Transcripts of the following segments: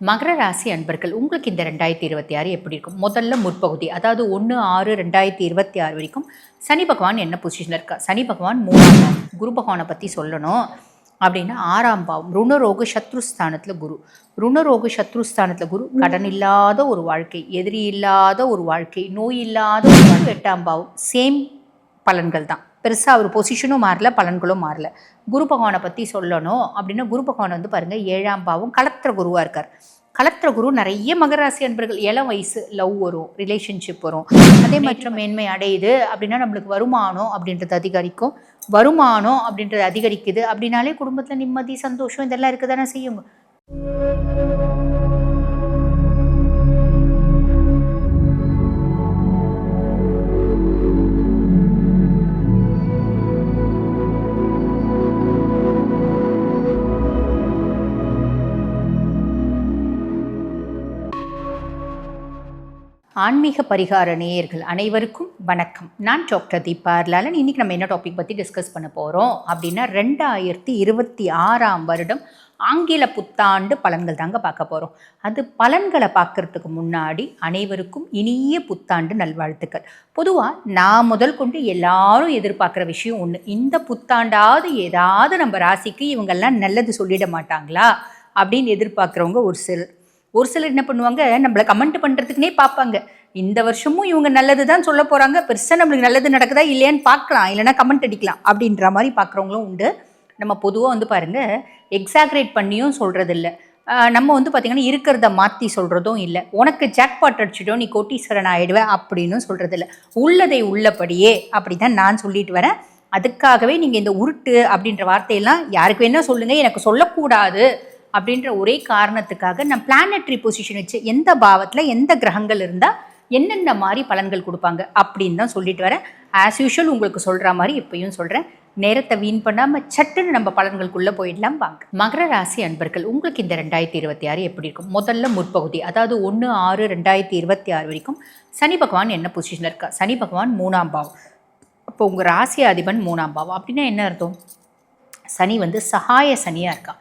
மகர ராசி அன்பர்கள் உங்களுக்கு இந்த ரெண்டாயிரத்தி இருபத்தி ஆறு எப்படி இருக்கும்? முதல்ல முற்பகுதி அதாவது ஒன்று ஆறு ரெண்டாயிரத்தி இருபத்தி ஆறு வரைக்கும் சனி பகவான் என்ன பொசிஷனில் இருக்கா சனி பகவான் மூணாம் குரு பகவானை பற்றி சொல்லணும். அப்படின்னா ஆறாம் பாவம் ருணரோக சத்ருஸ்தானத்தில் குரு. ருணரோக சத்ருஸ்தானத்தில் குரு கடன் இல்லாத ஒரு வாழ்க்கை எதிரி இல்லாத ஒரு வாழ்க்கை நோய் இல்லாத ஒரு எட்டாம் பாவம் சேம் பலன்கள் தான். பெருசாக ஒரு பொசிஷனும் மாறல பலன்களும் மாறல. குரு பகவானை பற்றி சொல்லணும் அப்படின்னா குரு பகவான் வந்து பாருங்கள் ஏழாம் பாவம் கலத்திர குருவாக இருக்கார். கலத்திர குரு நிறைய மகர ராசி அன்பர்கள் இளம் வயசு லவ் வரும் ரிலேஷன்ஷிப் வரும். அதே மற்றும் மேன்மை அடையுது அப்படின்னா நம்மளுக்கு வருமானம் அப்படின்றது அதிகரிக்கும். வருமானம் அப்படின்றது அதிகரிக்குது அப்படின்னாலே குடும்பத்தில் நிம்மதி சந்தோஷம் இதெல்லாம் இருக்க தானே செய்யுங்க ஆன்மீக பரிகார நேயர்கள் அனைவருக்கும் வணக்கம். நான் டாக்டர் தீபா லாலன் நம்ம என்ன டாபிக் பற்றி டிஸ்கஸ் பண்ண போகிறோம் அப்படின்னா ரெண்டாயிரத்தி இருபத்தி ஆறாம் வருடம் ஆங்கில புத்தாண்டு பலன்கள் தாங்க பார்க்க போகிறோம் அது பலன்களை பார்க்கறதுக்கு முன்னாடி அனைவருக்கும் இனிய புத்தாண்டு நல்வாழ்த்துக்கள். பொதுவாக நான் முதல் கொண்டு எல்லாரும் எதிர்பார்க்குற விஷயம் ஒன்று இந்த புத்தாண்டாவது ஏதாவது நம்ம ராசிக்கு இவங்கெல்லாம் நல்லது சொல்லிட மாட்டாங்களா? அப்படின்னு எதிர்பார்க்குறவங்க ஒரு சிலர். ஒரு சிலர் என்ன பண்ணுவாங்க நம்மளை கமெண்ட் பண்ணுறதுக்குனே பார்ப்பாங்க. இந்த வருஷமும் இவங்க நல்லது தான் சொல்ல போகிறாங்க பெருசாக நம்மளுக்கு நல்லது நடக்குதா இல்லையான்னு பார்க்கலாம். இல்லைனா கமெண்ட் அடிக்கலாம் அப்படின்ற மாதிரி பார்க்குறவங்களும் உண்டு. நம்ம பொதுவாக வந்து பாருங்கள் எக்ஸாக்ரேட் பண்ணியும் சொல்கிறது இல்லை நம்ம வந்து பார்த்திங்கன்னா இருக்கிறத மாற்றி சொல்கிறதும் இல்லை. உனக்கு ஜாக்பாட் அடிச்சிட்டோம் நீ கோட்டீஸ்வரன் ஆகிடுவேன் அப்படின்னு சொல்கிறது இல்லை உள்ளதை உள்ளபடியே அப்படி தான் நான் சொல்லிட்டு வரேன். அதுக்காகவே நீங்கள் இந்த உருட்டு அப்படின்ற வார்த்தையெல்லாம் யாருக்கு வேணால் சொல்லுங்கள் எனக்கு சொல்லக்கூடாது. அப்படின்ற ஒரே காரணத்துக்காக நான் பிளானட்ரி பொசிஷன் வச்சு எந்த பாவத்தில் எந்த கிரகங்கள் இருந்தால் என்னென்ன மாதிரி பலன்கள் கொடுப்பாங்க அப்படின்னு தான் சொல்லிட்டு வரேன். ஆஸ் யூஷுவல் உங்களுக்கு சொல்கிற மாதிரி இப்பயும் சொல்கிறேன் நேரத்தை வீண் பண்ணாமல் சட்டுன்னு நம்ம பலன்களுக்குள்ளே போயிடலாம் வாங்க. மகர ராசி அன்பர்கள் உங்களுக்கு இந்த ரெண்டாயிரத்தி இருபத்தி ஆறு எப்படி இருக்கும்? முதல்ல முற்பகுதி அதாவது ஒன்று ஆறு ரெண்டாயிரத்தி இருபத்தி ஆறு வரைக்கும் சனி பகவான் என்ன பொசிஷனில் இருக்கா சனி பகவான் மூணாம் பாவம். அப்போ உங்கள் ராசி அதிபன் மூணாம் பாவம். அப்படின்னா என்ன அர்த்தம்? சனி வந்து சகாய சனியாக இருக்கா?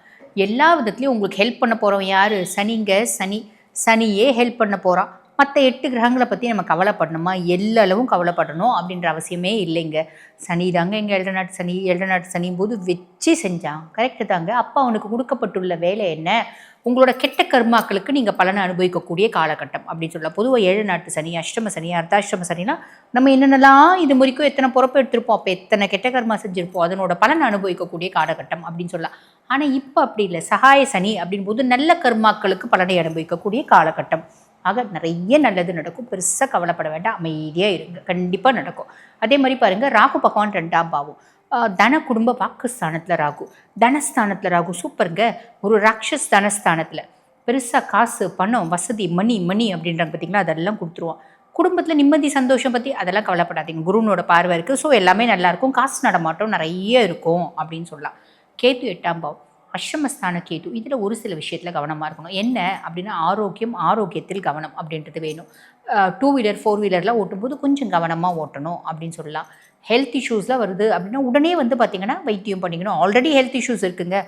எல்லா விதத்துலேயும் உங்களுக்கு ஹெல்ப் பண்ண போகிறோம் யார்? சனிங்க சனி சனியே ஹெல்ப் பண்ண போகிறான் மற்ற எட்டு கிரகங்களை பற்றி நம்ம கவலைப்படணுமா? எல்லளவும் கவலைப்படணும் அப்படின்ற அவசியமே இல்லைங்க. சனி தாங்க எங்கள் ஏழரை நாட்டு சனி ஏழரை நாட்டு சனியும் போது வச்சு செஞ்சான். கரெக்டு தாங்க. அப்போ அவனுக்கு கொடுக்கப்பட்டுள்ள வேலை என்ன? உங்களோட கெட்ட கர்மாக்களுக்கு நீங்கள் பலனை அனுபவிக்கக்கூடிய காலகட்டம் அப்படின்னு சொல்லலாம் பொதுவாக ஏழு நாட்டு சனி அஷ்டம சனி அர்த்தாஷ்டம சனினா நம்ம என்னென்னலாம் இது முறைக்கும் எத்தனை பொறப்பு எடுத்திருப்போம் அப்போ எத்தனை கெட்ட கர்மா செஞ்சுருப்போம் அதனோட பலனை அனுபவிக்கக்கூடிய காலகட்டம் அப்படின்னு சொல்லலாம். ஆனால் இப்போ அப்படி இல்லை. சகாய சனி அப்படின் போது நல்ல கர்மாக்களுக்கு பலனை அனுபவிக்கக்கூடிய காலகட்டம். ஆக நிறைய நல்லது நடக்கும். பெருசாக கவலைப்பட வேண்டாம். அமைதியாக இருங்க. கண்டிப்பாக நடக்கும். அதே மாதிரி பாருங்கள் ராகு பகவான் ரெண்டாம் பாவம். தன குடும்ப வாக்குஸ்தானத்தில் ராகு. தனஸ்தானத்தில் ராகு. சூப்பருங்க ஒரு ராட்சஸ் தனஸ்தானத்தில். பெருசாக காசு பணம் வசதி மணி மணி அப்படின்றாங்க பார்த்தீங்களா அதெல்லாம் கொடுத்துருவோம் குடும்பத்தில் நிம்மதி சந்தோஷம் பற்றி அதெல்லாம் கவலைப்படாதீங்க. குருனோட பார்வை இருக்குது ஸோ எல்லாமே நல்லாயிருக்கும் காசு நடமாட்டம் நிறைய இருக்கும் அப்படின்னு சொல்லலாம். கேத்து எட்டாம் பாவம். அஷ்டமஸ்தான கேது. இதில் ஒரு சில விஷயத்தில் கவனமாக இருக்கணும். என்ன அப்படின்னா ஆரோக்கியம் ஆரோக்கியத்தில் கவனம் அப்படின்றது வேணும். டூ வீலர் ஃபோர் வீலர்லாம் ஓட்டும்போது கொஞ்சம் கவனமாக ஓட்டணும் அப்படின்னு சொல்லலாம். ஹெல்த் இஷ்யூஸ்லாம் வருது அப்படின்னா உடனே வந்து பார்த்திங்கன்னா வைத்தியம் பண்ணிக்கணும். ஆல்ரெடி ஹெல்த் இஷ்யூஸ் இருக்குங்க.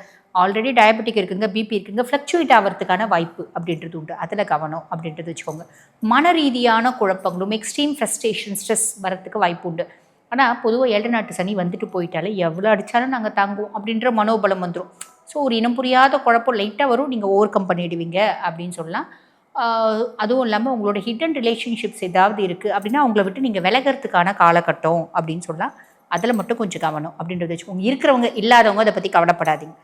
ஆல்ரெடி டயபெட்டிக் இருக்குங்க பிபி இருக்குங்க ஃப்ளக்சுவேட் ஆகிறதுக்கான வாய்ப்பு அப்படின்றது உண்டு. அதில் கவனம் அப்படின்றது வச்சுக்கோங்க. மன ரீதியான குழப்பங்களும் எக்ஸ்ட்ரீம் ஃப்ரஸ்ட்ரேஷன் ஸ்ட்ரெஸ் வரத்துக்கு வாய்ப்பு உண்டு. ஆனால் பொதுவாக ஏழு நாட்டு சனி வந்துட்டு போயிட்டாலே எவ்வளோ அடித்தாலும் நாங்கள் தாங்குவோம் அப்படின்ற மனோபலம் வந்துடும் ஸோ ஒரு இனம் புரியாத குழப்பம் லைட்டாக வரும் நீங்கள் ஓவர் கம் பண்ணிடுவீங்க அப்படின்னு சொல்லலாம். அதுவும் இல்லாமல் உங்களோட ஹிடன் ரிலேஷன்ஷிப்ஸ் ஏதாவது இருக்குது அப்படின்னா அவங்கள விட்டு நீங்கள் விலகிறதுக்கான காலகட்டம் அப்படின்னு சொல்லலாம். அதில் மட்டும் கொஞ்சம் கவனம் அப்படின்றத வச்சுக்கோங்க இருக்கிறவங்க இல்லாதவங்க அதை பற்றி கவலைப்படாதீங்க.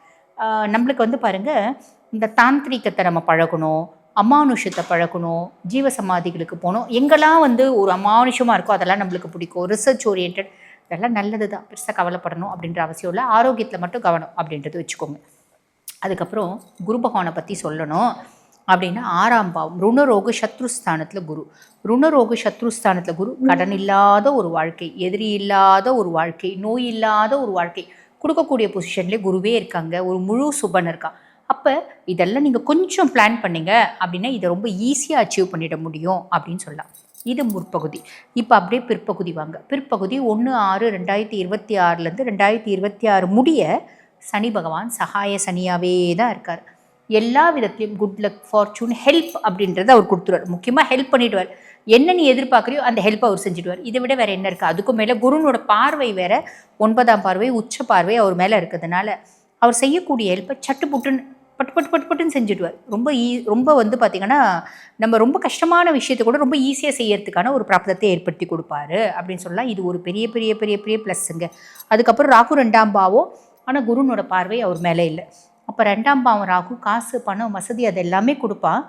நம்மளுக்கு வந்து பாருங்கள் இந்த தாந்திரிக்கத்தை நம்ம பழகணும் அமானுஷத்தை பழகணும் ஜீவ சமாதிகளுக்கு போகணும். எங்கெல்லாம் வந்து ஒரு அமானுஷமாக இருக்கோ அதெல்லாம் நம்மளுக்கு பிடிக்கும். ரிசர்ச் ஓரியன்ட் இதெல்லாம் நல்லது தான். பெருசாக கவலைப்படணும் அப்படின்ற அவசியம் இல்லை. ஆரோக்கியத்தில் மட்டும் கவனம் அப்படின்றது வச்சுக்கோங்க. அதுக்கப்புறம் குரு பகவானை பற்றி சொல்லணும் அப்படின்னா ஆறாம் பாவம். ருணரோக சத்ருஸ்தானத்தில் குரு. ருணரோக சத்ருஸ்தானத்தில் குரு கடன் இல்லாத ஒரு வாழ்க்கை எதிரி இல்லாத ஒரு வாழ்க்கை நோய் இல்லாத ஒரு வாழ்க்கை. கொடுக்கக்கூடிய பொசிஷன்லேயே குருவே இருக்காங்க. ஒரு முழு சுபன் இருக்கான் அப்போ இதெல்லாம் நீங்கள் கொஞ்சம் பிளான் பண்ணீங்க அப்படின்னா இதை ரொம்ப ஈஸியாக அச்சீவ் பண்ணிட முடியும் அப்படின்னு சொல்லலாம். இது முற்பகுதி. இப்போ அப்படியே பிற்பகுதி வாங்க. பிற்பகுதி ஒன்று ஆறு ரெண்டாயிரத்தி இருபத்தி ஆறுலேருந்து ரெண்டாயிரத்தி இருபத்தி ஆறு முடிய சனி பகவான் சகாய சனியாகவே தான் இருக்கார். எல்லா விதத்துலையும் குட் லக் ஃபார்ச்சூன் ஹெல்ப் அப்படின்றத அவர் கொடுத்துருவார். முக்கியமாக ஹெல்ப் பண்ணிடுவார். என்ன நீ எதிர்பார்க்குறியோ அந்த ஹெல்ப் அவர் செஞ்சுடுவார். இதை விட வேறு என்ன இருக்குது அதுக்கும் மேலே குருனோட பார்வை வேறு ஒன்பதாம் பார்வை உச்ச பார்வை அவர் மேலே இருக்கிறதுனால அவர் செய்யக்கூடிய ஹெல்ப்பை சட்டு புட்டுன்னு பட்டு பட்டு பட்டு பட்டுன்னு செஞ்சுடுவார். ரொம்ப ஈ ரொம்ப வந்து பார்த்திங்கன்னா நம்ம ரொம்ப கஷ்டமான விஷயத்தை கூட ரொம்ப ஈஸியாக செய்யறதுக்கான ஒரு பிராப்தத்தை ஏற்படுத்தி கொடுப்பாரு அப்படின்னு சொல்லலாம். இது ஒரு பெரிய பெரிய பெரிய பெரிய ப்ளஸ்ஸுங்க அதுக்கப்புறம் ராகு ரெண்டாம் பாவம். ஆனால் குருனோட பார்வை அவர் மேலே இல்லை. அப்போ ரெண்டாம் பாவம் ராகு காசு பணம் வசதி அது எல்லாமே கொடுப்பான்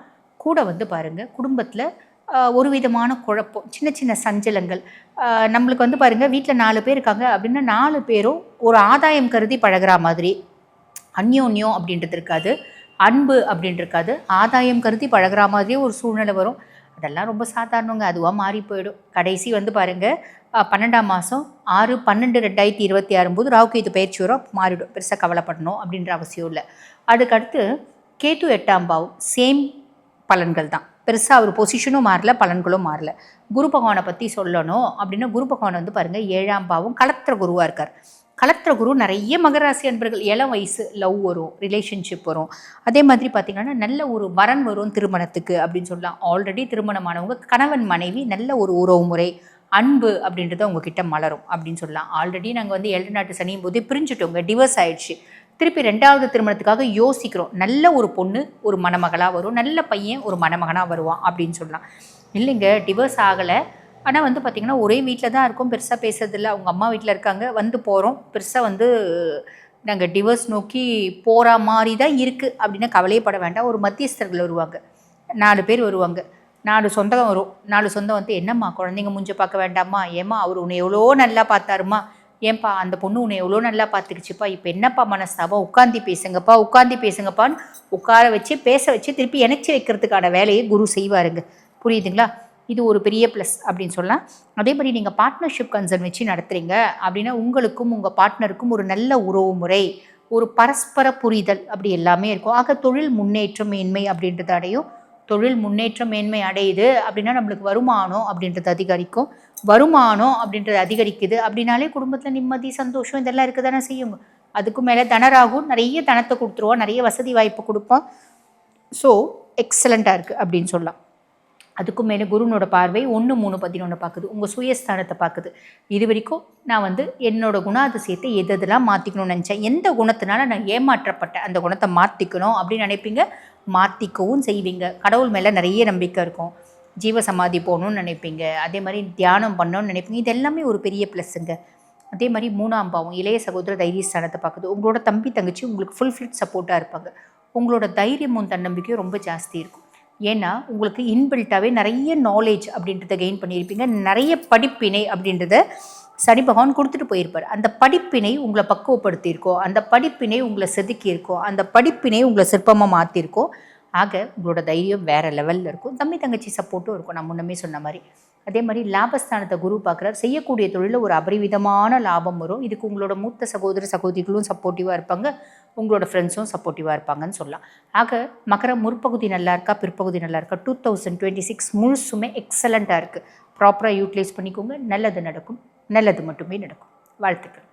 கூட வந்து பாருங்கள் குடும்பத்தில் ஒரு விதமான குழப்பம் சின்ன சின்ன சஞ்சலங்கள். நம்மளுக்கு வந்து பாருங்கள் வீட்டில் நாலு பேர் இருக்காங்க அப்படின்னா நாலு பேரும் ஒரு ஆதாயம் கருதி பழகிற மாதிரி. அந்யோன்யம் அப்படின்றது இருக்காது. அன்பு அப்படின்ட்டு இருக்காது. ஆதாயம் கருதி பழகிற மாதிரியே ஒரு சூழ்நிலை வரும். அதெல்லாம் ரொம்ப சாதாரணங்க. அதுவாக மாறி போயிடும். கடைசி வந்து பாருங்கள் பன்னெண்டாம் மாதம் ஆறு பன்னெண்டு ரெண்டாயிரத்தி இருபத்தி ஆறும் போது ராகு பயிற்சி வரும். மாறிடும். பெருசாக கவலைப்படணும் அப்படின்ற அவசியம் இல்லை. அதுக்கடுத்து கேது எட்டாம் பாவம். சேம் பலன்கள் தான். பெருசாக அவர் பொசிஷனும் மாறல பலன்களும் மாறல. குரு பகவானை பற்றி சொல்லணும் அப்படின்னா குரு பகவான் வந்து பாருங்கள் ஏழாம் பாவம் கலத்திர குருவாக இருக்கார். கலத்திர குரு நிறைய மகராசி அன்பர்கள் இளம் வயசு லவ் வரும் ரிலேஷன்ஷிப் வரும். அதே மாதிரி பார்த்திங்கன்னா நல்ல ஒரு வரன் வரும் திருமணத்துக்கு அப்படின்னு சொல்லலாம். ஆல்ரெடி திருமணமானவங்க கணவன் மனைவி நல்ல ஒரு உறவு முறை அன்பு அப்படின்றது உங்ககிட்ட மலரும் அப்படின்னு சொல்லலாம். ஆல்ரெடி நாங்கள் வந்து ஏழு நாட்டு சனியும் போதே பிரிஞ்சுட்டோங்க டிவர்ஸ் ஆயிடுச்சு. திருப்பி ரெண்டாவது திருமணத்துக்காக யோசிக்கிறோம். நல்ல ஒரு பொண்ணு ஒரு மணமகளாக வரும் நல்ல பையன் ஒரு மணமகனாக வருவான் அப்படின்னு சொல்லலாம். இல்லைங்க டிவர்ஸ் ஆகலை. ஆனால் வந்து பார்த்திங்கன்னா ஒரே வீட்டில் தான் இருக்கும். பெருசாக பேசுறதில்ல. அவங்க அம்மா வீட்டில் இருக்காங்க. வந்து போகிறோம் பெருசாக வந்து நாங்கள் டிவோர்ஸ் நோக்கி போகிற மாதிரி தான் இருக்குது அப்படின்னு கவலையப்பட வேண்டாம். ஒரு மத்தியஸ்தர்கள் வருவாங்க. நாலு பேர் வருவாங்க. நாலு சொந்தம் வரும். நாலு சொந்தம் வந்து என்னம்மா குழந்தைங்க மூஞ்ச பார்க்க வேண்டாமா? ஏம்மா அவர் உன்னை எவ்வளோ நல்லா பார்த்தாருமா? ஏன்பா அந்த பொண்ணு உன்னை எவ்வளோ நல்லா பார்த்துக்குச்சுப்பா? இப்போ என்னப்பா மனஸ்தாபம்? உட்காந்து பேசுங்கப்பா உட்காந்து பேசுங்கப்பான்னு உட்கார வச்சு பேச வச்சு திருப்பி இணைச்சி வைக்கிறதுக்கான வேலையை குரு செய்வாருங்க. புரியுதுங்களா? இது ஒரு பெரிய ப்ளஸ் அப்படின்னு சொல்லலாம். அதே மாதிரி நீங்கள் பார்ட்னர்ஷிப் கன்சர்ன் வச்சு நடத்துகிறீங்க அப்படின்னா உங்களுக்கும் உங்கள் பார்ட்னருக்கும் ஒரு நல்ல உறவு முறை ஒரு பரஸ்பர புரிதல் அப்படி எல்லாமே இருக்கும். ஆக தொழில் முன்னேற்றம் மேன்மை அப்படின்றது அடையும். தொழில் முன்னேற்றம் மேன்மை அடையுது அப்படின்னா நம்மளுக்கு வருமானம் அப்படின்றது அதிகரிக்கும். வருமானம் அப்படின்றது அதிகரிக்குது அப்படின்னாலே குடும்பத்தில் நிம்மதி சந்தோஷம் இதெல்லாம் இருக்க தானே செய்யுங்க அதுக்கு மேலே தனராகும் நிறைய தனத்தை கொடுத்துருவோம். நிறைய வசதி வாய்ப்பு கொடுப்போம். ஸோ எக்ஸலண்ட்டாக இருக்குது அப்படின்னு சொல்லலாம். அதுக்கும் மேலே குருனோட பார்வை ஒன்று மூணு பதினொன்று பார்க்குது உங்கள் சுயஸ்தானத்தை பார்க்குது இது வரைக்கும் நான் வந்து என்னோட குணாதிசயத்தை எது எதெல்லாம் மாற்றிக்கணும்னு நினச்சேன்? எந்த குணத்தினால நான் ஏமாற்றப்பட்டேன்? அந்த குணத்தை மாற்றிக்கணும் அப்படின்னு நினைப்பீங்க? மாற்றிக்கவும் செய்வீங்க. கடவுள் மேலே நிறைய நம்பிக்கை இருக்கும். ஜீவ சமாதி போகணும்னு நினைப்பீங்க. அதே மாதிரி தியானம் பண்ணணும்னு நினைப்பீங்க. இது எல்லாமே ஒரு பெரிய ப்ளஸ்ஸுங்க அதே மாதிரி மூணாம் பாவம் இளைய சகோதர தைரியஸ்தானத்தை பார்க்குது உங்களோட தம்பி தங்கச்சி உங்களுக்கு ஃபுல் ஃபிட் சப்போர்ட்டாக இருப்பாங்க. உங்களோட தைரியமும் தன்னம்பிக்கையும் ரொம்ப ஜாஸ்தி இருக்கும். ஏன்னா உங்களுக்கு இன்பில்ட்டாகவே நிறைய நாலேஜ் அப்படின்றத கெயின் பண்ணியிருப்பீங்க. நிறைய படிப்பினை அப்படின்றத சனி பகவான் கொடுத்துட்டு போயிருப்பார். அந்த படிப்பினை உங்களை பக்குவப்படுத்தியிருக்கோ அந்த படிப்பினை உங்களை செதுக்கியிருக்கோ அந்த படிப்பினை உங்களை சிற்பமாக மாற்றிருக்கோ ஆக உங்களோட தைரியம் வேறு லெவலில் இருக்கும். தம்பி தங்கச்சி சப்போர்ட்டும் இருக்கும். நான் முன்னமே சொன்ன மாதிரி. அதே மாதிரி லாபஸ்தானத்தை குரு பார்க்குறார். செய்யக்கூடிய தொழிலில் ஒரு அபரிவிதமான லாபம் வரும். இதுக்கு உங்களோட மூத்த சகோதர சகோதரிகளும் சப்போர்ட்டிவாக இருப்பாங்க. உங்களோட ஃப்ரெண்ட்ஸும் சப்போர்ட்டிவாக இருப்பாங்கன்னு சொல்லலாம். ஆக மகர முற்பகுதி நல்லா இருக்கா? பிற்பகுதி நல்லா இருக்கா? டூ தௌசண்ட் டுவெண்ட்டி சிக்ஸ் முழுசுமே எக்ஸலண்ட்டாக இருக்குது ப்ராப்பராக யூட்டிலைஸ் பண்ணிக்கோங்க. நல்லது நடக்கும். நல்லது மட்டுமே நடக்கும். வாழ்த்துக்கள்.